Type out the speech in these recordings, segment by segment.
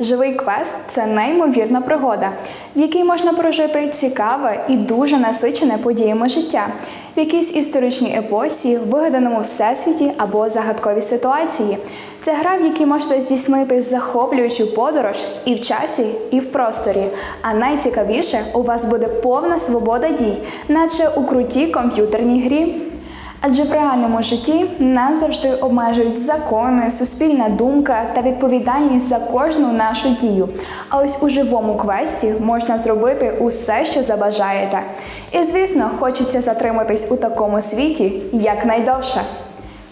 Живий квест це неймовірна пригода, в якій можна прожити цікаве і дуже насичене подіями життя, в якійсь історичній епосі, вигаданому всесвіті або загадковій ситуації. Це гра, в якій можете здійснити захоплюючу подорож і в часі, і в просторі. А найцікавіше, у вас буде повна свобода дій, наче у крутій комп'ютерній грі. Адже в реальному житті нас завжди обмежують закони, суспільна думка та відповідальність за кожну нашу дію. А ось у живому квесті можна зробити усе, що забажаєте. І звісно, хочеться затриматись у такому світі якнайдовше.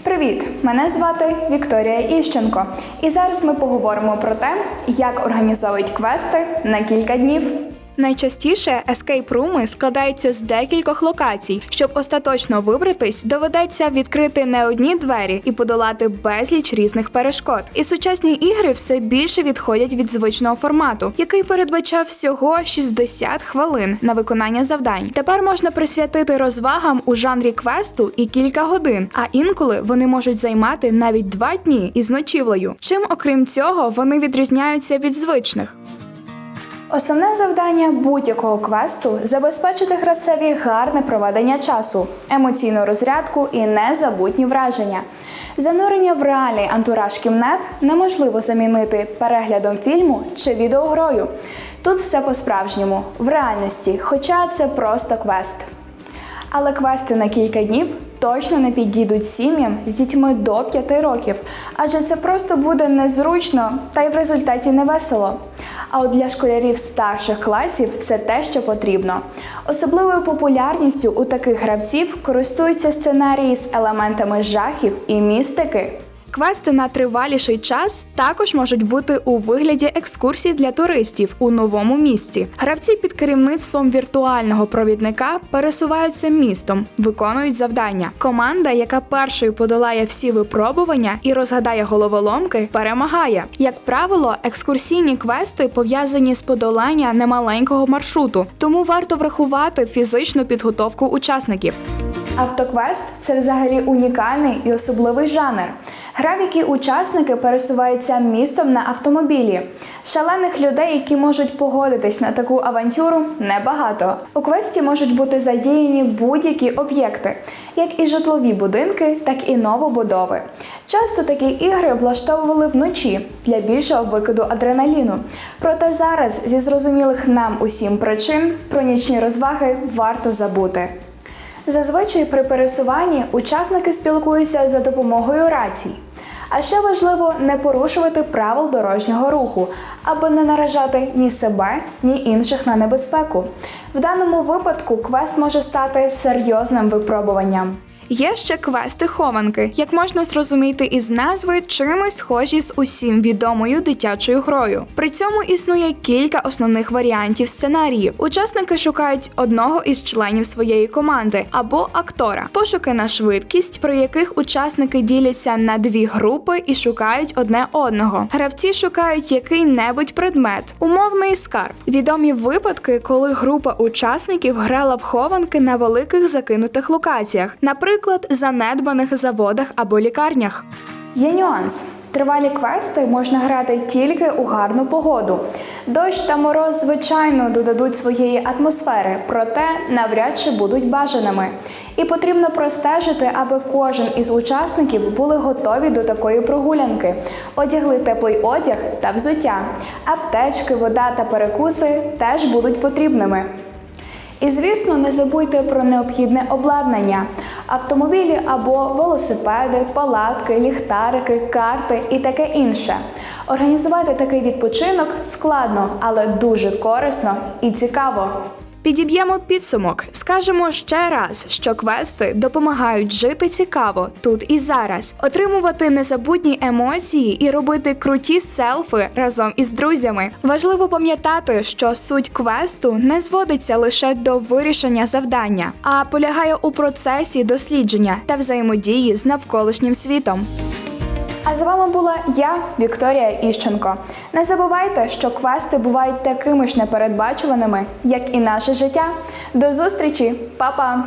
Привіт! Мене звати Вікторія Іщенко, і зараз ми поговоримо про те, як організовують квести на кілька днів. Найчастіше ескейп-руми складаються з декількох локацій. Щоб остаточно вибратись, доведеться відкрити не одні двері і подолати безліч різних перешкод. І сучасні ігри все більше відходять від звичного формату, який передбачав всього 60 хвилин на виконання завдань. Тепер можна присвятити розвагам у жанрі квесту і кілька годин, а інколи вони можуть займати навіть два дні із ночівлею. Чим, окрім цього, вони відрізняються від звичних. Основне завдання будь-якого квесту забезпечити гравцеві гарне проведення часу, емоційну розрядку і незабутні враження. Занурення в реальний антураж кімнат неможливо замінити переглядом фільму чи відеогрою. Тут все по-справжньому, в реальності, хоча це просто квест. Але квести на кілька днів точно не підійдуть сім'ям з дітьми до 5 років, адже це просто буде незручно та й в результаті не весело. А от для школярів старших класів це те, що потрібно. Особливою популярністю у таких гравців користуються сценарії з елементами жахів і містики. Квести на триваліший час також можуть бути у вигляді екскурсій для туристів у новому місті. Гравці під керівництвом віртуального провідника пересуваються містом, виконують завдання. Команда, яка першою подолає всі випробування і розгадає головоломки, перемагає. Як правило, екскурсійні квести пов'язані з подолання немаленького маршруту, тому варто врахувати фізичну підготовку учасників. Автоквест це взагалі унікальний і особливий жанр. Гра, в якій учасники пересуваються містом на автомобілі. Шалених людей, які можуть погодитись на таку авантюру, небагато. У квесті можуть бути задіяні будь-які об'єкти, як і житлові будинки, так і новобудови. Часто такі ігри влаштовували вночі для більшого викиду адреналіну. Проте зараз, зі зрозумілих нам усім причин, про нічні розваги варто забути. Зазвичай при пересуванні учасники спілкуються за допомогою рацій. А ще важливо не порушувати правил дорожнього руху, аби не наражати ні себе, ні інших на небезпеку. В даному випадку квест може стати серйозним випробуванням. Є ще квести хованки, як можна зрозуміти із назви, чимось схожі з усім відомою дитячою грою. При цьому існує кілька основних варіантів сценаріїв. Учасники шукають одного із членів своєї команди або актора. Пошуки на швидкість, при яких учасники діляться на дві групи і шукають одне одного. Гравці шукають який-небудь предмет, умовний скарб. Відомі випадки, коли група учасників грала в хованки на великих закинутих локаціях, наприклад, занедбаних заводах або лікарнях. Є нюанс. Тривалі квести можна грати тільки у гарну погоду. Дощ та мороз, звичайно, додадуть своєї атмосфери, проте навряд чи будуть бажаними. І потрібно простежити, аби кожен із учасників були готові до такої прогулянки, одягли теплий одяг та взуття. Аптечки, вода та перекуси теж будуть потрібними. І звісно, не забудьте про необхідне обладнання: автомобілі або велосипеди, палатки, ліхтарики, карти і таке інше. Організувати такий відпочинок складно, але дуже корисно і цікаво. Підіб'ємо підсумок. Скажемо ще раз, що квести допомагають жити цікаво тут і зараз, отримувати незабутні емоції і робити круті селфи разом із друзями. Важливо пам'ятати, що суть квесту не зводиться лише до вирішення завдання, а полягає у процесі дослідження та взаємодії з навколишнім світом. А з вами була я, Вікторія Іщенко. Не забувайте, що квести бувають такими ж непередбачуваними, як і наше життя. До зустрічі, Па-па!